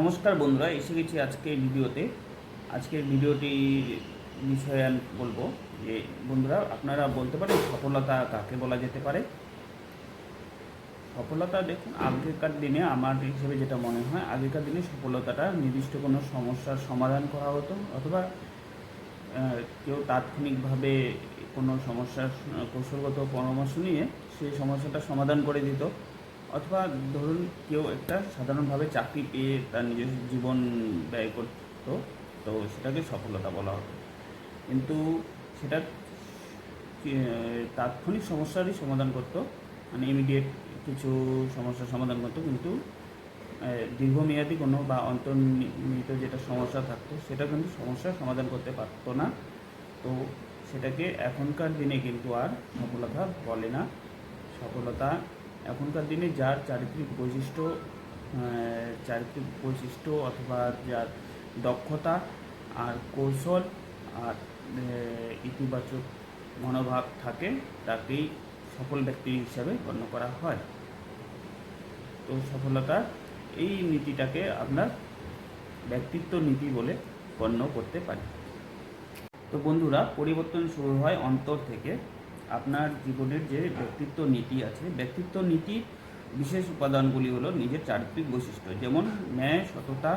নমস্কার বন্ধুরা, এসে গেছি আজকের ভিডিওতে। আজকের ভিডিওটির বিষয়ে আমি বলব যে, বন্ধুরা, আপনারা বলতে পারেন সফলতা কাকে বলা যেতে পারে? সফলতা দেখুন, আগেকার দিনে আমার হিসেবে যেটা মনে হয়, আগেকার দিনে সফলতাটা নির্দিষ্ট কোনো সমস্যার সমাধান করা হতো, অথবা কেউ তাৎক্ষণিকভাবে কোনো সমস্যার কৌশলগত পরামর্শ নিয়ে সেই সমস্যাটা সমাধান করে দিত। অথবা ধরুন কেউ একটা সাধারণভাবে চাকরি পেয়ে তার নিজস্ব জীবন ব্যয় করতো, তো সেটাকে সফলতা বলা হতো। কিন্তু সেটা তাৎক্ষণিক সমস্যারই সমাধান করতো মানে ইমিডিয়েট কিছু সমস্যার সমাধান করতো, কিন্তু দীর্ঘমেয়াদী কোনো বা অন্তর্নিহিত যেটা সমস্যা থাকতো, সেটা কিন্তু সমস্যার সমাধান করতে পারতো না। তো সেটাকে এখনকার দিনে কিন্তু আর সফলতা বলে না। সফলতা এখনকার দিনে যার চারিত্রিক বৈশিষ্ট্য চারিত্রিক বৈশিষ্ট্য অথবা যার দক্ষতা আর কৌশল আর ইতিবাচক মনোভাব থাকে, তাকেই সফল ব্যক্তি হিসাবে গণ্য করা হয়। তো সফলতা এই নীতিটাকে আপনার ব্যক্তিত্ব নীতি বলে গণ্য করতে পারি। তো বন্ধুরা, পরিবর্তন শুরু হয় অন্তর থেকে। আপনার জীবনের যে ব্যক্তিত্ব নীতি আছে, ব্যক্তিত্ব নীতির বিশেষ উপাদানগুলি হলো নিজের চারিত্রিক বৈশিষ্ট্য, যেমন ন্যায়, সততা,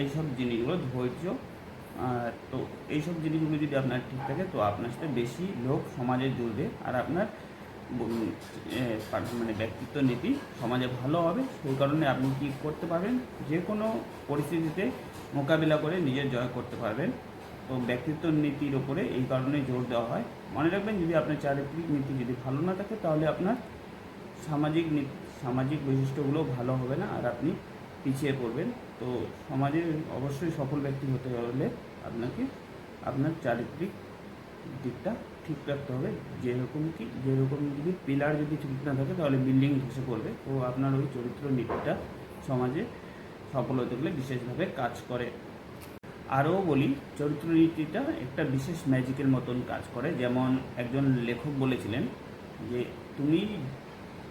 এইসব জিনিসগুলো ধৈর্য তো এইসব জিনিসগুলো যদি আপনার ঠিক থাকে, তো আপনার সাথে বেশি লোক সমাজে জুড়বে, আর আপনার মানে ব্যক্তিত্ব নীতি সমাজে ভালো হবে। সেই কারণে আপনি কি করতে পারবেন? যে কোনো পরিস্থিতিতে মোকাবিলা করে নিজের জয় করতে পারবেন। তো ব্যক্তিত্ব নীতির ওপরে এই কারণে জোর দেওয়া হয়। মনে রাখবেন, যদি আপনার চারিত্রিক নীতি যদি ভালো না থাকে, তাহলে আপনার সামাজিক সামাজিক বৈশিষ্ট্যগুলো ভালো হবে না আর আপনি পিছিয়ে পড়বেন। তো সমাজে অবশ্যই সফল ব্যক্তি হতে হলে আপনাকে আপনার চারিত্রিক দিকটা ঠিক রাখতে হবে। যেরকম কি, যেরকম যদি পিলার যদি ঠিক না থাকে, তাহলে বিল্ডিং ধসে পড়বে। তো আপনার ওই চরিত্র নীতিটা সমাজে সফল হতে গেলে বিশেষভাবে কাজ করে। আরও বলি চরিত্র চরিত্রনীতিটা একটা বিশেষ ম্যাজিকের মতন কাজ করে। যেমন একজন লেখক বলেছিলেন যে, তুমি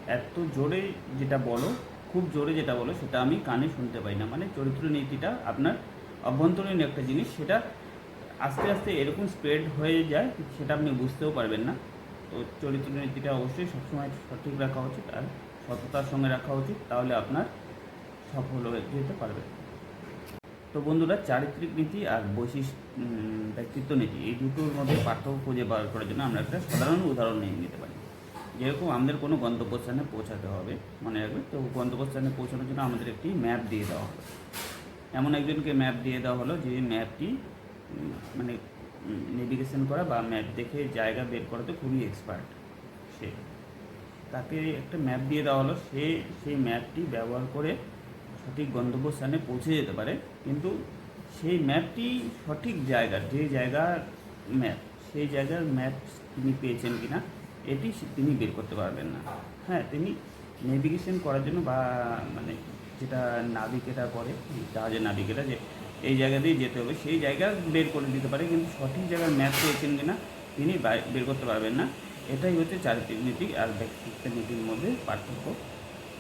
এত জোরে যেটা বলো, খুব জোরে যেটা বলো, সেটা আমি কানে শুনতে পাই না। মানে চরিত্রনীতিটা আপনার অভ্যন্তরীণ একটা জিনিস, সেটা আস্তে আস্তে এরকম স্প্রেড হয়ে যায়, সেটা আপনি বুঝতেও পারবেন না। তো চরিত্র নীতিটা অবশ্যই সবসময় সঠিক রাখা উচিত আর সততার সঙ্গে রাখা উচিত, তাহলে আপনার সফল হয়ে যেতে পারবে তো বন্ধুরা চারিত্রিক নীতি আর বৈশিষ্ট্য ব্যক্তিত্ব নীতি, এই দুটোর মধ্যে পার্থক্য খুঁজে বার করার জন্য আমরা একটা সাধারণ উদাহরণ নিয়ে নিতে পারি। যেরকম আমাদের কোনো গন্তব্যস্থানে পৌঁছাতে হবে, মনে রাখবে? তো গন্তব্যস্থানে পৌঁছানোর জন্য আমাদের একটি ম্যাপ দিয়ে দেওয়া হলো এমন একজনকে ম্যাপ দিয়ে দেওয়া হলো যে ম্যাপটি মানে নেভিগেশন করা বা ম্যাপ দেখে জায়গা বের করাতে খুবই এক্সপার্ট সে। তাকে একটা ম্যাপ দিয়ে দেওয়া হলো। সে, সেই ম্যাপটি ব্যবহার করে সঠিক গন্তব্যস্থানে পৌঁছে যেতে পারে, কিন্তু সেই ম্যাপটি সঠিক জায়গার যে জায়গার ম্যাপ সেই জায়গার ম্যাপ তিনি পেয়েছেন কি না এটি তিনি বের করতে পারবেন না। হ্যাঁ তিনি নেভিগেশন করার জন্য বা মানে যেটা নাবিকেরা করে জাহাজের নাবিকেরা যে এই জায়গা দিয়ে যেতে হবে, সেই জায়গা বের করে দিতে পারে, কিন্তু সঠিক জায়গার ম্যাপ পেয়েছেন কিনা, তিনি বের করতে পারবেন না। এটাই হচ্ছে চারিত্রিক নীতি আর ব্যক্তিত্ব নীতির মধ্যে পার্থক্য।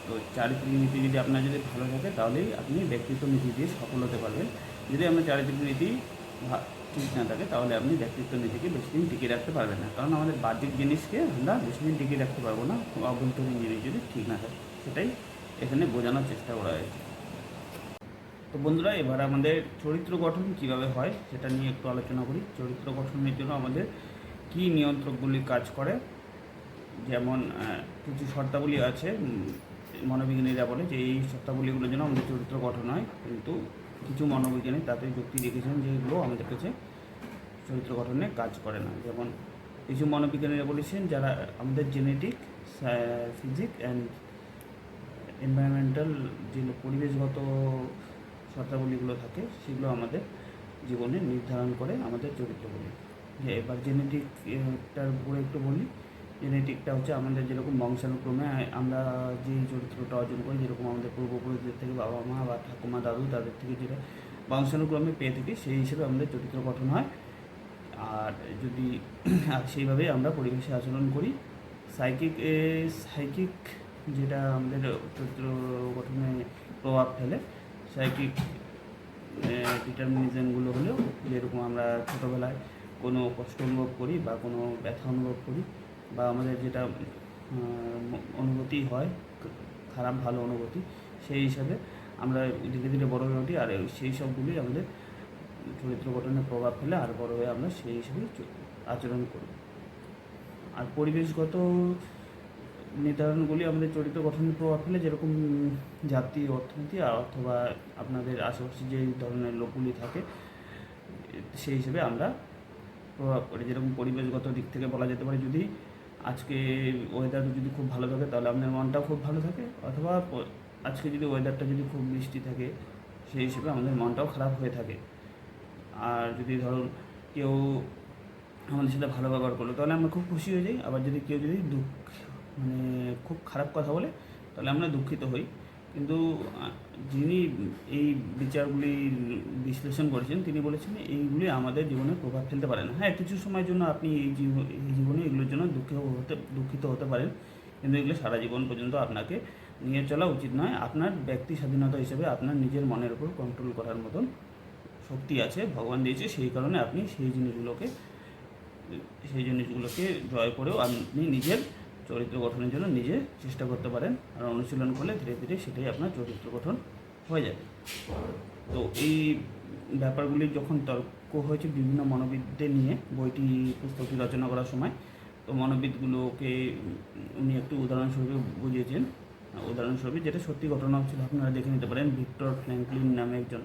তো চারিত্রিক নীতি যদি আপনার যদি ভালো থাকে, তাহলেই আপনি ব্যক্তিত্ব নীতি দিয়ে সফল হতে পারবেন। যদি আপনার চারিত্রিক নীতি ঠিক না থাকে, তাহলে আপনি ব্যক্তিত্ব নীতিকে বেশি দিন টিকিয়ে রাখতে পারবেন না। কারণ আমাদের বাহ্যিক জিনিসকে আমরা বেশি দিন টিকিয়ে রাখতে পারব না। অভ্যন্তরীণ জিনিস যদি ঠিক না থাকে, সেটাই এখানে বোঝানোর চেষ্টা করা হয়েছে। তো বন্ধুরা, এবার আমাদের চরিত্র গঠন কীভাবে হয়, সেটা নিয়ে একটু আলোচনা করি। চরিত্র গঠনের জন্য আমাদের কী নিয়ন্ত্রকগুলি কাজ করে? যেমন কিছু শর্তাবলী আছে মনোবিজ্ঞানীরা বলে যে এই শর্তাবলীগুলোর জন্য আমাদের চরিত্র গঠন হয়। কিন্তু কিছু মনোবিজ্ঞানী তাতে যুক্তি রেখেছেন যে এগুলো আমাদের কাছে চরিত্র গঠনে কাজ করে না। যেমন কিছু মনোবিজ্ঞানীরা বলেছেন যারা আমাদের জেনেটিক ফিজিক অ্যান্ড এনভায়রনমেন্টাল যে পরিবেশগত শর্তাবলীগুলো থাকে, সেগুলো আমাদের জীবনে নির্ধারণ করে আমাদের চরিত্রগুলি। এবার জেনেটিকটার উপরে একটু বলি জেনেটিকটা হচ্ছে আমাদের যেরকম বংশানুক্রমে আমরা যে চরিত্রটা অর্জন করি, যেরকম আমাদের পূর্বপুরুষদের থেকে বাবা মা বা ঠাকুমা দাদু তাদের থেকে যেটা বংশানুক্রমে পেয়ে থাকি, সেই হিসেবে আমাদের চরিত্র গঠন হয়। আর যদি আর সেইভাবেই আমরা পরিবেশে আচরণ করি সাইকিক সাইকিক যেটা আমাদের চরিত্র গঠনে প্রভাব ফেলে সাইকিক ডিটারমিনিজমগুলো হলেও যেরকম আমরা ছোটোবেলায় কোনো কষ্ট অনুভব করি বা কোনো ব্যথা অনুভব করি বা আমাদের যেটা অনুভূতি হয়, খারাপ ভালো অনুভূতি, সেই হিসাবে আমরা ধীরে ধীরে বড় হয়ে উঠি। আর সেই সবগুলি আমাদের চরিত্র গঠনে প্রভাব ফেলে আর বড় হয়ে আমরা সেই হিসেবেই চ- আচরণ করি। আর পরিবেশগত নির্ধারণগুলি আমাদের চরিত্র গঠনে প্রভাব ফেলে, যেরকম জাতি, অর্থনীতি অথবা আপনাদের আশেপাশে যে ধরনের লোকগুলি থাকে, সেই হিসেবে আমরা প্রভাব পড়ে যেরকম পরিবেশগত দিক থেকে বলা যেতে পারে, যদি আজকে ওয়েদার যদি খুব ভালো থাকে, তাহলে আপনার মনটাও খুব ভালো থাকে। অথবা আজকে যদি ওয়েদারটা যদি খুব বৃষ্টি থাকে, সেই হিসেবে আমাদের মনটাও খারাপ হয়ে থাকে। আর যদি ধরুন কেউ আমাদের সাথে ভালো ব্যবহার করল, তাহলে আমরা খুব খুশি হয়ে যাই। আবার যদি কেউ যদি দুঃখ মানে খুব খারাপ কথা বলে, তাহলে আমরা দুঃখিত হই। কিন্তু যিনি এই বিচারগুলি বিশ্লেষণ করেছেন, তিনি বলেছেন এইগুলি আমাদের জীবনে প্রভাব ফেলতে পারে না। হ্যাঁ কিছু সময়ের জন্য আপনি এই জীব- এই জীবনে এগুলোর জন্য দুঃখ হতে, দুঃখিত হতে পারেন। কিন্তু এগুলো সারা জীবন পর্যন্ত আপনাকে নিয়ে চলা উচিত নয়। আপনার ব্যক্তি স্বাধীনতা হিসেবে আপনার নিজের মনের উপর কন্ট্রোল করার মতন শক্তি আছে, ভগবান দিয়েছে। সেই কারণে আপনি সেই জিনিসগুলোকে সেই জিনিসগুলোকে জয় করেও আপনি নিজের চরিত্র গঠনের জন্য নিজে চেষ্টা করতে পারেন আর অনুশীলন করলে ধীরে ধীরে সেটাই আপনার চরিত্র গঠন হয়ে যাবে। তো এই ব্যাপারগুলি যখন তর্ক হয়েছে বিভিন্ন মনোবিদদের নিয়ে, বইটি, পুস্তকটি রচনা করার সময়, তো মনোবিদগুলোকে উনি একটু উদাহরণস্বরূপে বুঝিয়েছেন। উদাহরণস্বরূপে যেটা সত্যি ঘটনা ছিল আপনারা দেখে নিতে পারেন, ভিক্টর ফ্র্যাঙ্কলিন নামে একজন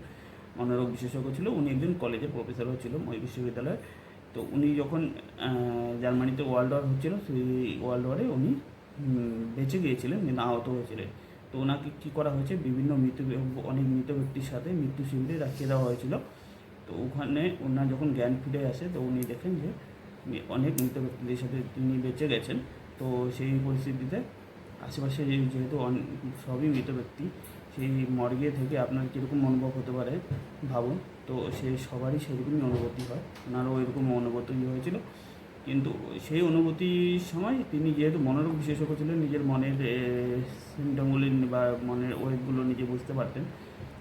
মনোরোগ বিশেষজ্ঞ ছিল। উনি একজন কলেজের প্রফেসরও ছিল ওই বিশ্ববিদ্যালয়ে তো উনি যখন জার্মানিতে ওয়ার্ল্ড ওয়ার হচ্ছিল, সেই ওয়ার্ল্ড ওয়ারে উনি বেঁচে গিয়েছিলেন, কিন্তু আহত হয়েছিলেন। তো ওনাকে কী করা হয়েছে? বিভিন্ন মৃত অনেক মৃত ব্যক্তির সাথে মৃত্যু শিবিরে রাখিয়ে দেওয়া হয়েছিল। তো ওখানে ওনার যখন জ্ঞান ফিরে আসে, তো উনি দেখেন যে, অনেক মৃত ব্যক্তিদের সাথে তিনি বেঁচে গেছেন। তো সেই পরিস্থিতিতে আশেপাশে যেহেতু সবই মৃত ব্যক্তি, সেই মর্গে থেকে আপনার কীরকম অনুভব হতে পারে, ভাবুন। তো সেই সবারই সেরকমই অনুভূতি হয়। ওনারও এরকম অনুভূতি হয়েছিল। কিন্তু সেই অনুভূতির সময় তিনি যেহেতু মনোরোগ বিশেষজ্ঞ ছিলেন, নিজের মনের সিমটমগুলি বা মনের ওয়েবগুলো নিজে বুঝতে পারতেন।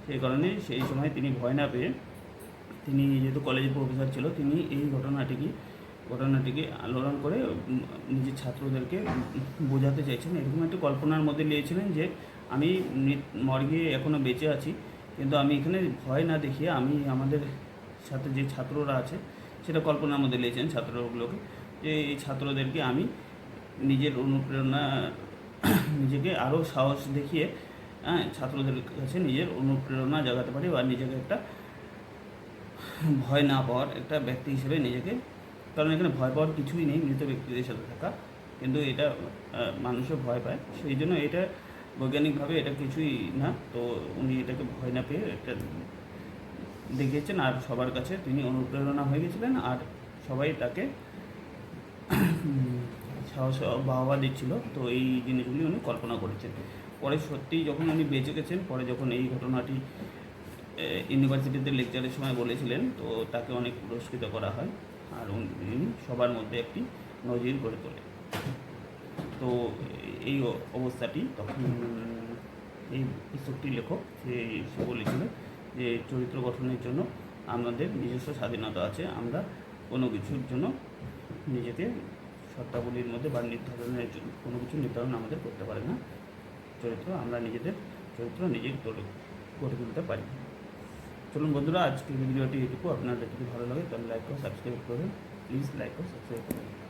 সেই কারণে সেই সময় তিনি ভয় না পেয়ে তিনি যেহেতু কলেজের প্রফেসর ছিল, তিনি এই ঘটনাটিকে ঘটনাটিকে আলোড়ন করে নিজের ছাত্রদেরকে বোঝাতে চাইছেন। এরকম একটি কল্পনার মধ্যে নিয়েছিলেন যে, আমি মর্গে এখনও বেঁচে আছি। কিন্তু আমি এখানে ভয় না দেখিয়ে আমি আমাদের সাথে যে ছাত্ররা আছে, সেটা কল্পনার মধ্যে নিয়েছেন ছাত্রগুলোকে, যে এই ছাত্রদেরকে আমি নিজের অনুপ্রেরণা, নিজেকে আরও সাহস দেখিয়ে হ্যাঁ ছাত্রদের কাছে নিজের অনুপ্রেরণা জাগাতে পারি বা নিজেকে একটা ভয় না পাওয়ার একটা ব্যক্তি হিসেবে নিজেকে, কারণ এখানে ভয় পাওয়ার কিছুই নেই, মৃত ব্যক্তিদের সাথে থাকা, কিন্তু এটা মানুষও ভয় পায়। সেই জন্য এটা বৈজ্ঞানিকভাবে এটা কিছুই না। তো উনি এটাকে ভয় না পেয়ে এটা দেখিয়েছেন, আর সবার কাছে তিনি অনুপ্রেরণা হয়ে গেছিলেন, আর সবাই তাকে সাহস, বাহবা দিচ্ছিল। তো এই জিনিসগুলি উনি কল্পনা করেছেন। পরে সত্যিই যখন উনি বেঁচে গেছেন, পরে যখন এই ঘটনাটি ইউনিভার্সিটিতে লেকচারের সময় বলেছিলেন, তো তাকে অনেক পুরস্কৃত করা হয়, আর উনি সবার মধ্যে একটি নজির গড়ে তোলে। তো এই অবস্থাটি তখন এই পুস্তকটির লেখক সে বলেছিলেন যে চরিত্র গঠনের জন্য আমাদের নিজস্ব স্বাধীনতা আছে আমরা কোনো কিছুর জন্য নিজেকে শর্তাবলীর মধ্যে বা নির্ধারণের জন্য কোনো কিছু নির্ধারণ আমাদের করতে পারে না। চরিত্র আমরা নিজেদের চরিত্র নিজেই গড়ে গড়ে তুলতে পারি। চলুন বন্ধুরা আজকের ভিডিওটি এটুকু। আপনাদের যদি ভালো লাগে তাহলে লাইক ও সাবস্ক্রাইব করবেন প্লিজ লাইক ও সাবস্ক্রাইব করবেন